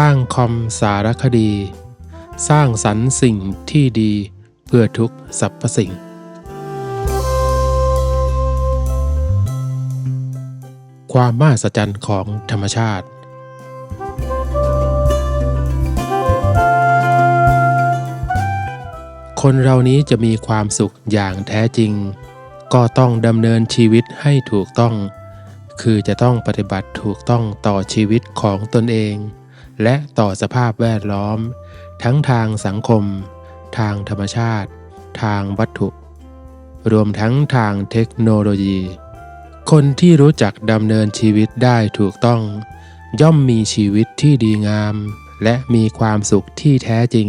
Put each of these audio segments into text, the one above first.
ป้างคอมสารคดี สร้างสรรค์สิ่งที่ดีเพื่อทุกสรรพสิ่ง ความมหัศจรรย์ของธรรมชาติ คนเรานี้จะมีความสุขอย่างแท้จริง ก็ต้องดำเนินชีวิตให้ถูกต้อง คือจะต้องปฏิบัติถูกต้องต่อชีวิตของตนเอง และต่อสภาพแวดล้อม ทั้งทางสังคม ทางธรรมชาติ ทางวัตถุ รวมทั้งทางเทคโนโลยี คนที่รู้จักดำเนินชีวิตได้ถูกต้อง ย่อมมีชีวิตที่ดีงาม และมีความสุขที่แท้จริง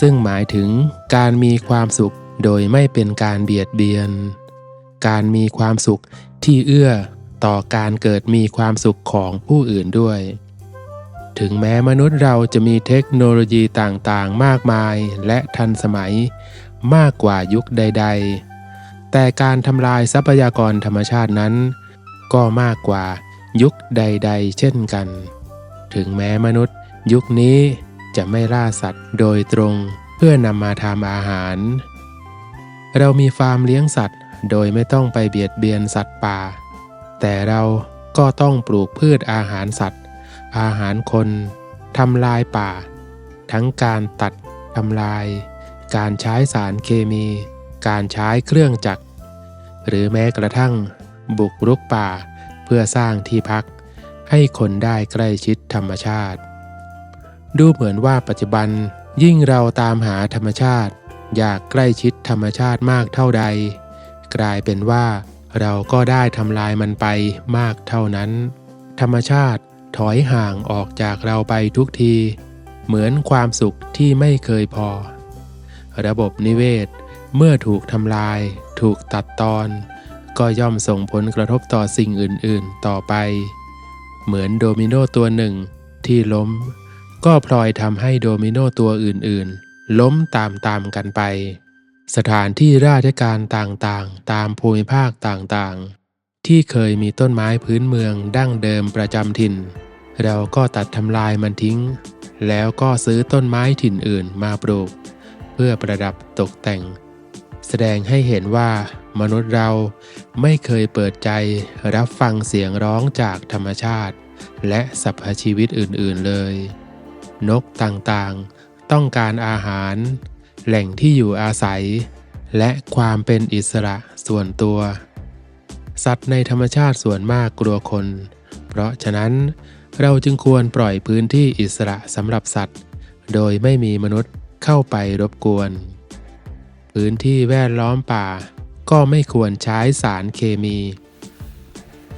ซึ่งหมายถึงการมีความสุขโดยไม่เป็นการเบียดเบียน การมีความสุขที่เอื้อต่อการเกิดมีความสุขของผู้อื่นด้วย ถึงแม้มนุษย์เราจะมีเทคโนโลยีต่างๆ มากมายและทันสมัยมากกว่ายุคใด ๆ แต่การทำลายทรัพยากรธรรมชาตินั้น ก็มากกว่ายุคใด ๆ เช่นกัน ถึงแม้มนุษย์ ยุคนี้จะไม่ล่าสัตว์โดยตรงเพื่อนำมาทำอาหาร เรามีฟาร์มเลี้ยงสัตว์ โดยไม่ต้องไปเบียดเบียนสัตว์ป่า แต่เราก็ต้องปลูกพืชอาหารสัตว์ อาหารคนทำลายป่า ทั้งการตัดทำลาย การใช้สารเคมี การใช้เครื่องจักร หรือแม้กระทั่ง บุกรุกป่าเพื่อสร้างที่พัก ให้คนได้ใกล้ชิดธรรมชาติ ดูเหมือนว่าปัจจุบันยิ่งเราตามหาธรรมชาติ อยากใกล้ชิดธรรมชาติมากเท่าใด กลายเป็นว่าเราก็ได้ทำลายมันไปมากเท่านั้น ธรรมชาติ ถอยห่างออกจากเราไปทุกที เหมือนความสุขที่ไม่เคยพอ ระบบนิเวศ เมื่อถูกทำลาย ถูกตัดตอน ก็ย่อมส่งผลกระทบต่อสิ่งอื่น ๆ ต่อไป เหมือนโดมิโนตัวหนึ่งที่ล้ม ก็พลอยทำให้โดมิโนตัวอื่น ๆ ล้มตามๆกันไป สถานที่ราชการต่างๆ ตามภูมิภาคต่างๆที่เคยมีต้นไม้พื้นเมืองดั้งเดิมประจำถิ่น เราก็ตัดทำลายมันทิ้ง แล้วก็ซื้อต้นไม้ถิ่นอื่นมาปลูก เพื่อประดับตกแต่ง แสดงให้เห็นว่ามนุษย์เราไม่เคยเปิดใจรับฟังเสียงร้องจากธรรมชาติ และสรรพชีวิตอื่นๆเลย นกต่างๆ ต้องการอาหาร แหล่งที่อยู่อาศัย และความเป็นอิสระส่วนตัว สัตว์ในธรรมชาติส่วนมากกลัวคน เพราะฉะนั้น เราจึงควรปล่อยพื้นที่อิสระสำหรับสัตว์ โดยไม่มีมนุษย์เข้าไปรบกวน พื้นที่แวดล้อมป่า ก็ไม่ควรใช้สารเคมี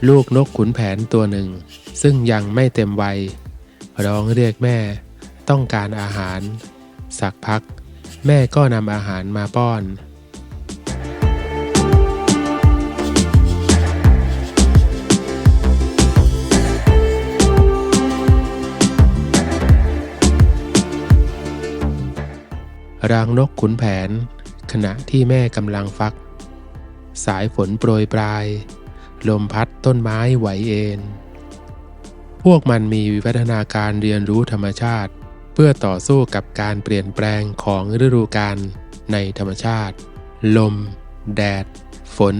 ลูกนกขุนแผนตัวหนึ่ง ซึ่งยังไม่เต็มวัย ร้องเรียกแม่ ต้องการอาหาร สักพัก แม่ก็นำอาหารมาป้อน รางนกขุนแผน ขณะที่แม่กำลังฟัก สายฝนโปรยปลาย ลมพัดต้นไม้ไหวเอ็นพวกมันมีวิวัฒนาการเรียนรู้ธรรมชาติ เพื่อต่อสู้กับการเปลี่ยนแปลงของฤดูกาลในธรรมชาติ ลม แดด ฝน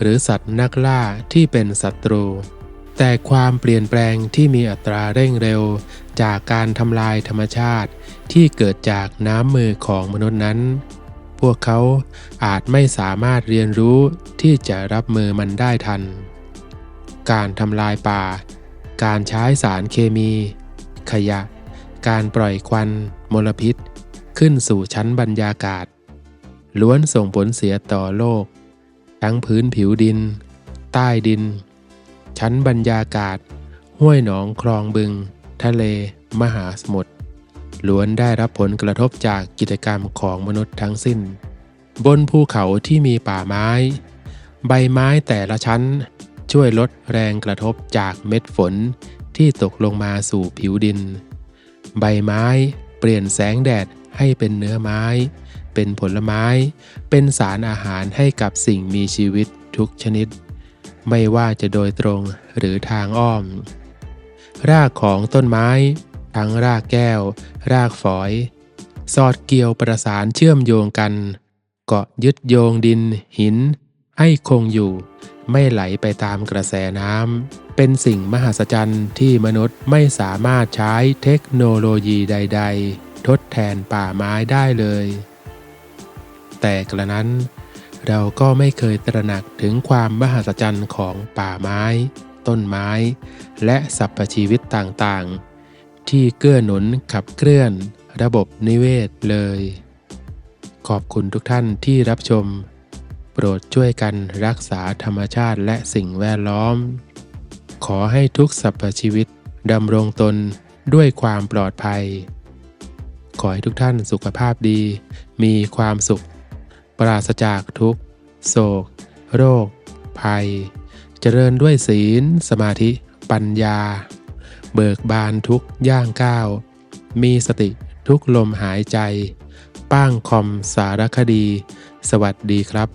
หรือสัตว์นักล่าที่เป็นศัตรู แต่ความเปลี่ยนแปลงที่มีอัตราเร่งเร็ว จากการทำลายธรรมชาติที่เกิดจากน้ำมือของมนุษย์นั้น พวกเขาอาจไม่สามารถเรียนรู้ที่จะรับมือมันได้ทัน การทำลายป่า การใช้สารเคมี ขยะ การปล่อยควัน มลพิษ ขึ้นสู่ชั้นบรรยากาศ ล้วนส่งผลเสียต่อโลก ทั้งพื้นผิวดิน ใต้ดิน ชั้นบรรยากาศ ห้วยหนองคลองบึง ทะเล มหาสมุทรล้วนได้รับผลกระทบจากกิจกรรมของมนุษย์ทั้งสิ้น บนภูเขาที่มีป่าไม้ ใบไม้แต่ละชั้นช่วยลดแรงกระทบจากเม็ดฝนที่ตกลงมาสู่ผิวดิน ใบไม้เปลี่ยนแสงแดดให้เป็นเนื้อไม้ เป็นผลไม้ เป็นสารอาหารให้กับสิ่งมีชีวิตทุกชนิด ไม่ว่าจะโดยตรงหรือทางอ้อม รากของต้นไม้ ทั้งรากแก้ว รากฝอย สอดเกี่ยวประสานเชื่อมโยงกัน เกาะยึดโยงดิน หิน ให้คงอยู่ ไม่ไหลไปตามกระแสน้ำ เป็นสิ่งมหัศจรรย์ที่มนุษย์ไม่สามารถใช้เทคโนโลยีใด ๆ ทดแทนป่าไม้ได้เลย แต่กระนั้นเราก็ไม่เคยตระหนักถึงความมหัศจรรย์ของป่าไม้ ต้นไม้ และสรรพชีวิตต่างๆ ที่เกื้อหนุนขับเคลื่อนระบบนิเวศเลย ขอบคุณทุกท่านที่รับชม โปรดช่วยกันรักษาธรรมชาติและสิ่งแวดล้อม ขอให้ทุกสรรพชีวิตดำรงตนด้วยความปลอดภัย ขอให้ทุกท่านสุขภาพดี มีความสุข ปราศจากทุกโศก โรค ภัย เจริญด้วยศีล สมาธิ ปัญญา เบิกบานทุกย่างก้าว มีสติทุกลมหายใจ ป้างคอมสารคดี สวัสดีครับ